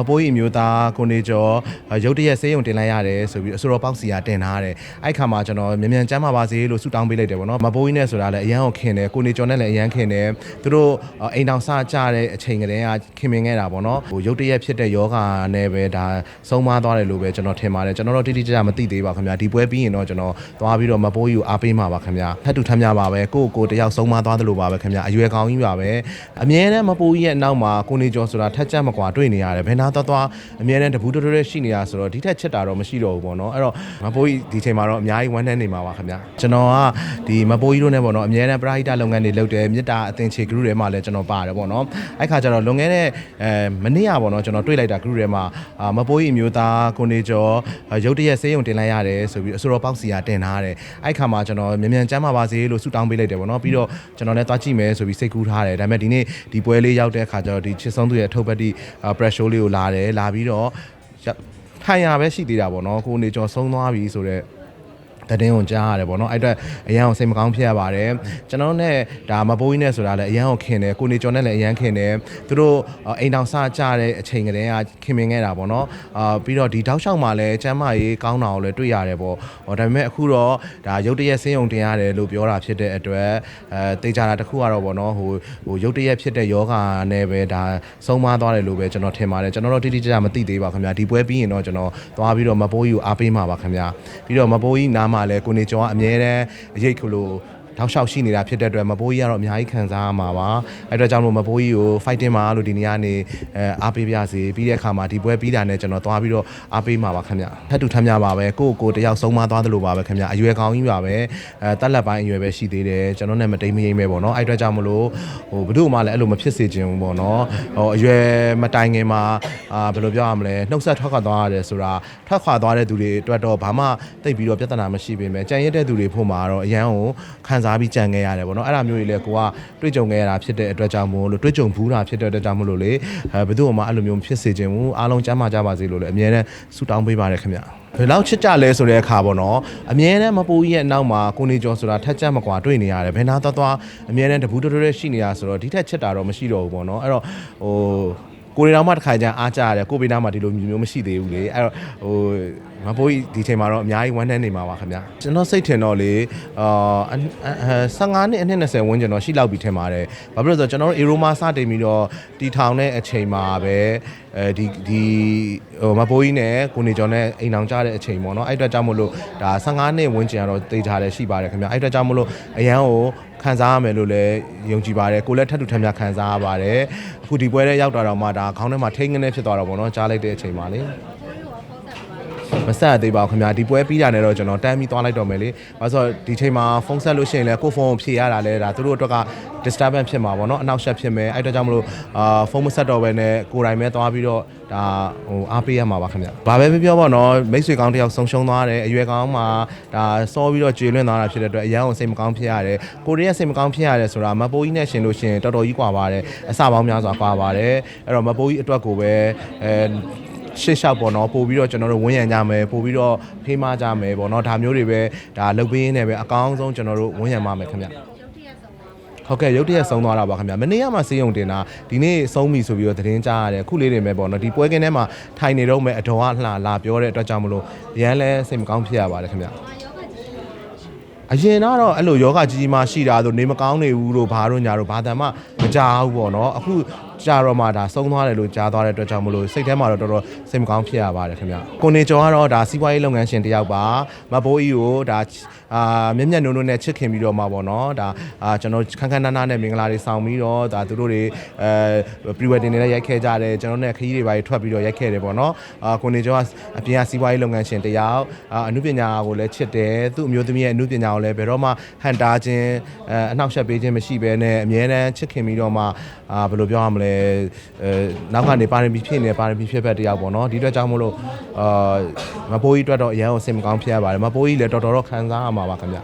မပိုးကြီးအမျိုးသားကိုနေကျော်ရုတ်တရက်ဆေးရုံတင်လိုက်ရတယ်ဆိုပြီးအစိုးရပေါက်စီကတင်ထားတယ်အဲ့ခါမှာကျွန်တော်မြန်မြန်ကျမ်းပါပါစေလို့ဆုတောင်းပေးလိုက်တယ်ပေါ့နော်မပိုးကြီးနဲ့ဆိုတာလည်းအရန်ကိုခင်တယ်ကိုနေကျော်နဲ့လည်းအရန်ခင်တယ်သူတို့အိမ်တောင်စကြတဲ့အချိန်ကတည်းကခင်မင်ခဲ့တာပေါ့နော်ဟိုရုတ်တရက်ဖြစ်တဲ့ယောဂနဲ့ပဲဒါဆုံးမသွားတယ်လို့ပဲကျွန်တော်ထင်ပါတယ်ကျွန်တော်တို့တိတိကျကျမသိသေးပါခင်ဗျာဒီပွဲပြီးရင်တော့ကျွန်တော်သွားပြီးတော့မပိုးကြီးကိုအားပေးမှာပါခင်ဗျာထပ်တူထမ်းများပါပဲကိုယ့်ကိုယ်တယောက်ဆုံးမသွားတယ်လို့ပါပဲခင်ဗျာအရွယ်ကောင်းကြီးပါပဲအမြဲတမ်းမပိုးကြီးရဲ့အနောက်မှာကိုနေကျော်ဆိုတာထက်ကြမကွာတွေ့နေရတယ်ဘယ်နာသွားသွားအမြဲတမ်းတပူးတတွဲရှိနေတာဆိုတော့ဒီထက်ချစ်တာတော့မရှိတော့ဘူးပေါ့နော်အဲ့တော့မပိုးကြီးဒီချိန်မှာတော့အများကြီးဝမ်းနည်းနေမှာပါခင်ဗျာကျွန်တော်ကဒီမပိုးကြီးတို့နဲ့ပေါ့နော်အမြဲတမ်းပရာဟိတလုပ်ငန်းတွေလုပ်တယ်မေတ္တာအသင်ချေ group တွေမှာလည်းကျွန်တော်ပါတယ်ပေါ့နော်အဲ့ခါကျတော့လွန်ခဲ့တဲ့အဲမနေ့ကပေါ့နော်ကျွန်တော်တွေ့လိုက်တာ group တွေမှာအာမပိုးကြီးအမျိုးသားကိုနေကျော်ရုတ်တရက်ဆေးရုံတင်လိုက်ရတယ်ဆိုပြီးအစိုးရပေါက်စီကတင်ထားတယ်အဲ့ခါမှာကျွန်တော်မြန်မြန်ကျမ်းပါပါစေလို့ဆုတောင်းပေးလိုက်တယ်ပေါ့နော်ပြီးတော့ကျွန်တော်လည်းသွားကြည့်မယ်ဆိုပြီးစိတ်ကူးထားတယ်ဒါပေမဲ့ဒီနေ့ဒီပွဲလေးရောက်တဲ့အခါကျတော့ဒီချစ်ဆုံးသူရဲ့အထုပ်ပတ်တိ press show လေးကိုလာတယ်လာပြီးတော့ထိုင်ရပဲရှိသေးတာပေါ့နော်ကိုနေကျော်ဆုံးသွားပြီဆိုတော့ တည်င်းကိုကြားရတယ်ပေါ့နော်အဲ့အတွက်အရန်ကိုစိတ်မကောင်းဖြစ်ရပါတယ်ကျွန်တော်တို့ ਨੇ ဒါမပိုးကြီးနဲ့ဆိုတာလည်းအရန်ကိုခင်တယ်ကိုနေကျော်နဲ့လည်းအရန်ခင်တယ်သူတို့အိမ်တောင်စကြတဲ့အချိန်ကတည်းကခင်မင်ခဲ့တာပေါ့နော်အာပြီးတော့ဒီတောက်လျှောက်မှာလည်းကျမ်းမာရေးကောင်းတာကိုလည်းတွေ့ရတယ်ပေါ့ဟောဒါပေမဲ့အခုတော့ဒါရုတ်တရက်ဆင်းယုံတင်ရတယ်လို့ပြောတာဖြစ်တဲ့အတွက်အဲတေချာတာတစ်ခုကတော့ပေါ့နော်ဟိုဟိုရုတ်တရက်ဖြစ်တဲ့ယောဂါနဲ့ပဲဒါဆုံးမသွားတယ်လို့ပဲကျွန်တော်ထင်ပါတယ်ကျွန်တော်တို့တိတိကျကျမသိသေးပါခင်ဗျာဒီပွဲပြီးရင်တော့ကျွန်တော်သွားပြီးတော့မပိုးကြီးကိုအားပေးမှာပါခင်ဗျာပြီးတော့မပိုးကြီးနားမှာလည်းကိုနေကျော်ကအမြဲတမ်းအရေးခလို့ တောက်လျှောက်ရှိနေတာဖြစ်တဲ့အတွက်မပိုးကြီးကတော့အများကြီးခံစားရမှာပါအဲ့အတွက်ကြောင့်မို့မပိုးကြီးကို fighting မှာလို့ဒီနေ့ကနေအဲအားပေးပြစေပြီးတဲ့အခါမှာဒီပွဲပြီးတာနဲ့ကျွန်တော်သွားပြီးတော့အားပေးမှာပါခင်ဗျထပ်တူထမ်းများပါပဲကိုယ့်ကိုယ်တယောက်ဆုံးမသွားသလိုပါပဲခင်ဗျအရွယ်ကောင်းကြီးပါပဲအဲတက်လက်ပိုင်းအရွယ်ပဲရှိသေးတယ်ကျွန်တော်နဲ့မတိမ်မရင်ပဲပေါ့နော်အဲ့အတွက်ကြောင့်မလို့ဟိုဘယ်သူမှလည်းအဲ့လိုမဖြစ်စေချင်ဘူးပေါ့နော်ဟိုအရွယ်မတိုင်ခင်မှာအာဘယ်လိုပြောရမလဲနှုတ်ဆက်ထွက်ခွာသွားရတယ်ဆိုတာထွက်ခွာသွားတဲ့သူတွေအတွက်တော့ဘာမှတိတ်ပြီးတော့ပြဿနာမရှိပေမဲ့ကြံရတဲ့သူတွေဖို့မှာတော့အရန်ကိုခံစားပြီးကြံခဲ့ရတယ်ပေါ့နော်အဲ့ဒါမျိုးတွေလည်းကိုကတွေ့ကြုံခဲ့ရတာဖြစ်တဲ့အတွက်ကြောင့်မို့လို့တွေ့ကြုံဘူးတာဖြစ်တဲ့အတွက်ကြောင့်မို့လို့လေအဲဘယ်သူမှအဲ့လိုမျိုးမဖြစ်စေချင်ဘူးအားလုံးကျမ်းမာကြပါစေလို့လည်းအမြဲတမ်းဆုတောင်းပေးပါတယ်ခင်ဗျဘယ်လောက်ချစ်ကြလဲဆိုတဲ့အခါပေါ့နော်အမြဲတမ်းမပူကြီးရဲ့အနောက်မှာကိုနေကျော်ဆိုတာထက်ကြမကွာတွေ့နေရတယ်ဘယ်နာသွားသွားအမြဲတမ်းတပူးတတွဲရှိနေတာဆိုတော့ဒီထက်ချစ်တာတော့မရှိတော့ဘူးပေါ့နော်အဲ့တော့ဟို ကိုရီတောင်မှတစ်ခါကျအားကြရတယ်ကိုပေနာမှဒီလိုမျိုးမရှိသေးဘူးလေအဲ့တော့ဟိုမပိုးဒီချိန်မှာတော့အများကြီးဝမ်းနည်းနေမှာပါခင်ဗျာကျွန်တော်စိတ်ထင်တော့လေအာ15နှစ်အနှစ်20ဝန်းကျင်တော့ရှိလောက်ပြီထင်ပါတယ်ဘာဖြစ်လို့လဲဆိုတော့ကျွန်တော်တို့ Aroma စတင်ပြီးတော့တီထောင်တဲ့အချိန်မှာပဲအဲဒီဒီဟိုမပိုးကြီးနဲ့ကိုနေကျော်နဲ့အိမ်အောင်ကြတဲ့အချိန်ပေါ့နော်အဲ့အတွက်ကြောင့်မို့လို့ဒါ15နှစ်ဝန်းကျင်ကတော့တေးထားတယ်ရှိပါတယ်ခင်ဗျာအဲ့အတွက်ကြောင့်မို့လို့အရန်ကို ခံစားရမယ်လို့လည်းယုံကြည်ပါတယ်ကိုလည်းထပ်တူထပ်မြခံစားရပါတယ်အခုဒီပွဲထဲရောက်တာတော့မှဒါခေါင်းထဲမှာထိန်းကနေဖြစ်သွားတော့ပေါ့နော်ကြားလိုက်တဲ့အချိန်မှာလေ မဆက်သေးပါဘူးခင်ဗျာဒီပွဲပြီးတာနဲ့တော့ကျွန်တော်တမ်းပြီးသွားလိုက်တော့မယ်လေဘာလို့ဆိုတော့ဒီချိန်မှာဖုန်းဆက်လို့ရှိရင်လည်းကိုဖုန်းကိုဖြည့်ရတာလဲဒါသူတို့အတွက်က disturbance ဖြစ်မှာပေါ့နော်အနှောက်အယှက်ဖြစ်မယ်အဲ့တော့ကြောင့်မလို့အာဖုန်းမဆက်တော့ဘဲနဲ့ကိုယ်တိုင်ပဲသွားပြီးတော့ဒါဟိုအားပေးရမှာပါခင်ဗျာဘာပဲပြောပြောပေါ့နော်မိတ်ဆွေကောင်းတယောက်ဆုံးရှုံးသွားတယ်အရွယ်ကောင်းမှာဒါစောပြီးတော့ကြေလွင့်သွားတာဖြစ်တဲ့အတွက်အရန်ကိုစိတ်မကောင်းဖြစ်ရတယ်ကိုရီးယားစိတ်မကောင်းဖြစ်ရတယ်ဆိုတာမပိုးကြီးနဲ့ရှင်လို့ရှင်တော်တော်ကြီးကွာပါတယ်အစပေါင်းများစွာကွာပါတယ်အဲ့တော့မပိုးကြီးအတွက်ကိုပဲအဲ ရှေ့လျှောက်ပေါ့နော်ပို့ပြီးတော့ကျွန်တော်တို့ဝန်းရံကြမယ်ပို့ပြီးတော့ဖေးမကြမယ်ပေါ့နော်ဒါမျိုးတွေပဲဒါလုပ်ပေးရင်းနဲ့ပဲအကောင်းဆုံးကျွန်တော်တို့ဝန်းရံပါမယ်ခင်ဗျဟုတ်ကဲ့ရုတ်တရက်ဆုံးသွားတာပါခင်ဗျာမနေ့ကမှစေးရုံတင်တာဒီနေ့ဆုံးပြီဆိုပြီးတော့သတင်းကြားရတယ်ခုလေးတွေပဲပေါ့နော်ဒီပွဲကင်းထဲမှာထိုင်နေတော့မယ်အတော်ကလှလာပြောတဲ့အတွက်ကြောင့်မလို့ရန်လဲစိတ်မကောင်းဖြစ်ရပါတယ်ခင်ဗျာအရင်ကတော့အဲ့လိုယောဂကြီးကြီးမှရှိတာဆိုနေမကောင်းနေဘူးလို့ဘာတို့ညာတို့ဘာတမ်းမှမကြောက်ဘူးပေါ့နော်အခုကြာတော့မှဒါဆုံးသွားတယ်လို့ကြားသွားတဲ့အတွက်ကြောင့်မလို့စိတ်ထဲမှာတော့တော်တော်စိတ်မကောင်းဖြစ်ရပါတယ်ခင်ဗျကိုနေကျော်ကတော့ဒါစီးပွားရေးလုပ်ငန်းရှင်တယောက်ပါမဘိုးကြီးကိုဒါအာမျက်မျက်နှုံနှုံနဲ့ချစ်ခင်ပြီးတော့မှပေါ့နော်ဒါအာကျွန်တော်ခန်းခန်းနားနားနဲ့မင်္ဂလာတွေဆောင်ပြီးတော့ဒါသူတို့တွေအဲ pre wedding တွေလည်းရိုက်ခဲ့ကြတယ်ကျွန်တော်နဲ့ခရီးတွေပါထွက်ပြီးတော့ရိုက်ခဲ့တယ်ပေါ့နော်အာကိုနေကျော်ကအပြင်ကစီးပွားရေးလုပ်ငန်းရှင်တယောက်အာအမှုပညာကိုလည်းချစ်တယ်သူ့အမျိုးသမီးရဲ့အမှုပညာကိုလည်းဘယ်တော့မှဟန်တာခြင်းအဲအနှောက်အယှက်ပေးခြင်းမရှိဘဲနဲ့အမြဲတမ်းချစ်ခင်ပြီးတော့မှအာဘယ်လိုပြောရမလဲအဲနောက်ကနေပါရမီဖြစ်နေပါရမီဖြစ်ဖက်တယောက်ပေါ့နော်ဒီအတွက်ကြောင့်မို့လို့အာမပိုးကြီးအတွက်တော့အရန်ကိုစိတ်မကောင်းဖြစ်ရပါတယ်မပိုးကြီးလည်းတော်တော်တော့ခံစားရမှာပါခင်ဗျ